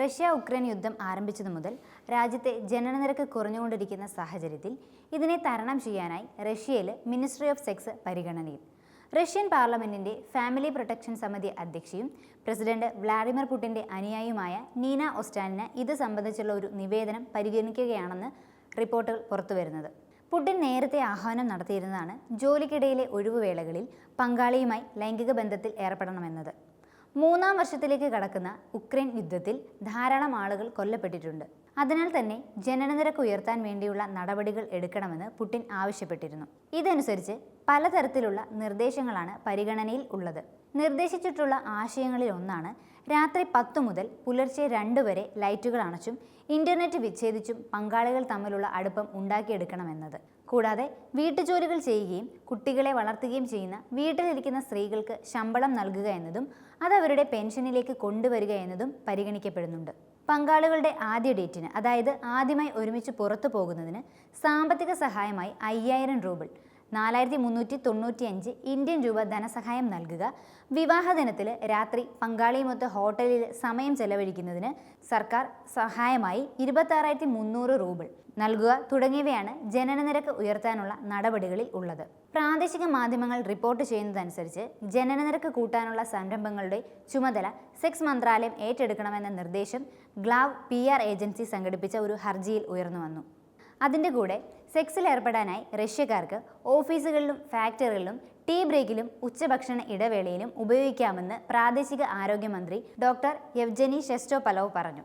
Russia Ukraine യുദ്ധം ആരംഭിച്ചതു മുതൽ രാജ്യത്തെ ജനനനിരക്ക് കുറഞ്ഞുകൊണ്ടിരിക്കുന്ന സാഹചര്യത്തിൽ ഇതിനെ തരണം ചെയ്യാനായി റഷ്യയിൽ മിനിസ്ട്രി ഓഫ് സെക്സ് പരിഗണനയിൽ റഷ്യൻ പാർലമെന്റിന്റെ ഫാമിലി പ്രൊട്ടക്ഷൻ സമിതി അധ്യക്ഷയും പ്രസിഡന്റ് വ്ളാഡിമിർ പുടിന്റെ അനുയായിയുമായ നീന ഒസ്റ്റാനിന് ഇത് സംബന്ധിച്ചുള്ള ഒരു നിവേദനം പരിഗണിക്കുകയാണെന്ന് റിപ്പോർട്ടുകൾ പുറത്തുവരുന്നത്. പുടിൻ നേരത്തെ ആഹ്വാനം നടത്തിയിരുന്നതാണ് ജോലിക്കിടയിലെ ഒഴിവുവേളകളിൽ പങ്കാളിയുമായി ലൈംഗിക ബന്ധത്തിൽ ഏർപ്പെടണമെന്നത്. മൂന്നാം വർഷത്തിലേക്ക് കടക്കുന്ന ഉക്രൈൻ യുദ്ധത്തിൽ ധാരാളം ആളുകൾ കൊല്ലപ്പെട്ടിട്ടുണ്ട്. അതിനാൽ തന്നെ ജനനനിരക്ക് ഉയർത്താൻ വേണ്ടിയുള്ള നടപടികൾ എടുക്കണമെന്ന് പുടിൻ ആവശ്യപ്പെട്ടിരുന്നു. ഇതനുസരിച്ച് പലതരത്തിലുള്ള നിർദ്ദേശങ്ങളാണ് പരിഗണനയിൽ ഉള്ളത്. നിർദ്ദേശിച്ചിട്ടുള്ള ആശയങ്ങളിൽ ഒന്നാണ് രാത്രി പത്ത് മുതൽ പുലർച്ചെ രണ്ട് വരെ ലൈറ്റുകൾ അണച്ചും ഇന്റർനെറ്റ് വിച്ഛേദിച്ചും പങ്കാളികൾ തമ്മിലുള്ള അടുപ്പം ഉണ്ടാക്കിയെടുക്കണമെന്നത്. കൂടാതെ വീട്ടുജോലികൾ ചെയ്യുകയും കുട്ടികളെ വളർത്തുകയും ചെയ്യുന്ന വീട്ടിലിരിക്കുന്ന സ്ത്രീകൾക്ക് ശമ്പളം നൽകുക എന്നതും അതവരുടെ പെൻഷനിലേക്ക് കൊണ്ടുവരിക എന്നതും പരിഗണിക്കപ്പെടുന്നുണ്ട്. പങ്കാളികളുടെ ആദ്യ ഡേറ്റിന് അതായത് ആദ്യമായി ഒരുമിച്ച് പുറത്തു പോകുന്നതിന് സാമ്പത്തിക സഹായമായി അയ്യായിരം റൂബിൾ നാലായിരത്തി മുന്നൂറ്റി തൊണ്ണൂറ്റി അഞ്ച് ഇന്ത്യൻ രൂപ ധനസഹായം നൽകുക. വിവാഹ ദിനത്തിൽ രാത്രി പങ്കാളിയുമൊത്ത് ഹോട്ടലിൽ സമയം ചെലവഴിക്കുന്നതിന് സർക്കാർ സഹായമായി ഇരുപത്താറായിരത്തി മുന്നൂറ് റൂബിൾ നൽകുക തുടങ്ങിയവയാണ് ജനനനിരക്ക് ഉയർത്താനുള്ള നടപടികളിൽ ഉള്ളത്. പ്രാദേശിക മാധ്യമങ്ങൾ റിപ്പോർട്ട് ചെയ്യുന്നതനുസരിച്ച് ജനനനിരക്ക് കൂട്ടാനുള്ള സംരംഭങ്ങളുടെ ചുമതല സെക്സ് മന്ത്രാലയം ഏറ്റെടുക്കണമെന്ന നിർദ്ദേശം ഗ്ലാവ് പി ഏജൻസി സംഘടിപ്പിച്ച ഒരു ഹർജിയിൽ ഉയർന്നു വന്നു അതിന്റെ കൂടെ സെക്സിൽ ഏർപ്പെടാനായി റഷ്യക്കാർക്ക് ഓഫീസുകളിലും ഫാക്ടറികളിലും ടീ ബ്രേക്കിലും ഉച്ചഭക്ഷണ ഇടവേളയിലും ഉപയോഗിക്കാമെന്ന് പ്രാദേശിക ആരോഗ്യമന്ത്രി ഡോക്ടർ യെവ്ജനി ഷെസ്റ്റോപലോവ് പറഞ്ഞു.